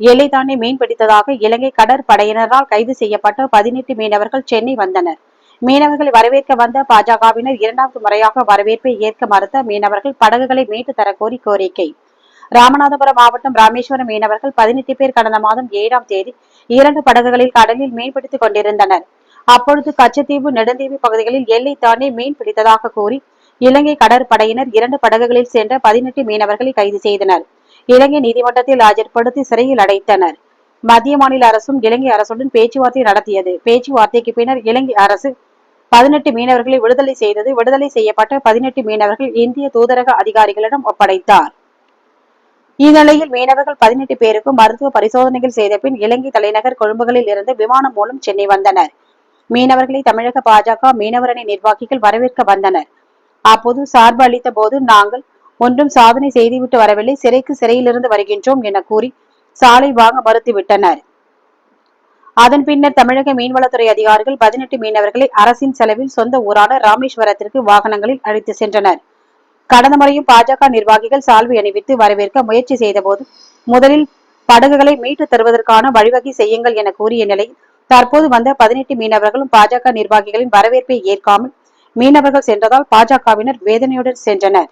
எல்லை மீன் பிடித்ததாக இலங்கை கடற்படையினரால் கைது செய்யப்பட்ட பதினெட்டு மீனவர்கள் சென்னை வந்தனர். மீனவர்களை வரவேற்க வந்த பாஜகவினர் இரண்டாவது முறையாக வரவேற்பை ஏற்க மறுத்த மீனவர்கள் படகுகளை மீட்டு தரக்கோரி கோரிக்கை. ராமநாதபுரம் மாவட்டம் ராமேஸ்வரம் மீனவர்கள் பதினெட்டு பேர் கடந்த மாதம் ஏழாம் தேதி இரண்டு படகுகளில் கடலில் மீன்பிடித்துக் கொண்டிருந்தனர். அப்பொழுது கச்சத்தீவு நெடுந்தீவு பகுதிகளில் எல்லை தாண்டி மீன் பிடித்ததாக கூறி இலங்கை கடற்படையினர் இரண்டு படகுகளில் சென்ற பதினெட்டு மீனவர்களை கைது செய்தனர். இலங்கை நீதிமன்றத்தில் ஆஜர்படுத்தி சிறையில் அடைத்தனர். மத்திய மாநில அரசும் இலங்கை அரசுடன் பேச்சுவார்த்தை நடத்தியது. பேச்சுவார்த்தைக்கு பின்னர் இலங்கை அரசு பதினெட்டு மீனவர்களை விடுதலை செய்தது. விடுதலை செய்யப்பட்ட பதினெட்டு மீனவர்கள் இந்திய தூதரக அதிகாரிகளிடம் ஒப்படைத்தார். இந்நிலையில் மீனவர்கள் பதினெட்டு பேருக்கும் மருத்துவ பரிசோதனைகள் செய்த பின் இலங்கை தலைநகர் கொழும்புகளில் இருந்து விமானம் மூலம் சென்னை வந்தனர். மீனவர்களை தமிழக பாஜக மீனவரணி நிர்வாகிகள் வரவேற்க வந்தனர். அப்போது சார்பு அளித்த போது நாங்கள் ஒன்றும் சாதனை செய்துவிட்டு வரவில்லை. சிறைக்கு சிறையிலிருந்து வருகின்றோம் என கூறி சாலை வாங்க மறுத்துவிட்டனர். அதன் பின்னர் தமிழக மீன்வளத்துறை அதிகாரிகள் பதினெட்டு மீனவர்களை அரசின் செலவில் சொந்த ஊரான ராமேஸ்வரத்திற்கு வாகனங்களில் அழைத்து சென்றனர். கடந்த முறையும் பாஜக நிர்வாகிகள் சால்வை அணிவித்து வரவேற்க முயற்சி செய்தபோது முதலில் படகுகளை மீட்டு தருவதற்கான வழிவகை செய்யுங்கள் என கூறிய நிலையில் தற்போது வந்த பதினெட்டு மீனவர்களும் பாஜக நிர்வாகிகளின் வரவேற்பை ஏற்காமல் மீனவர்கள் சென்றதால் பாஜகவினர் வேதனையுடன் சென்றனர்.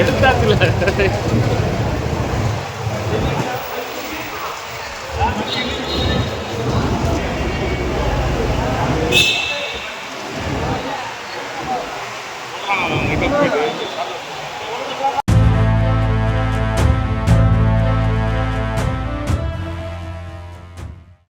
எடுத்தாச்சுல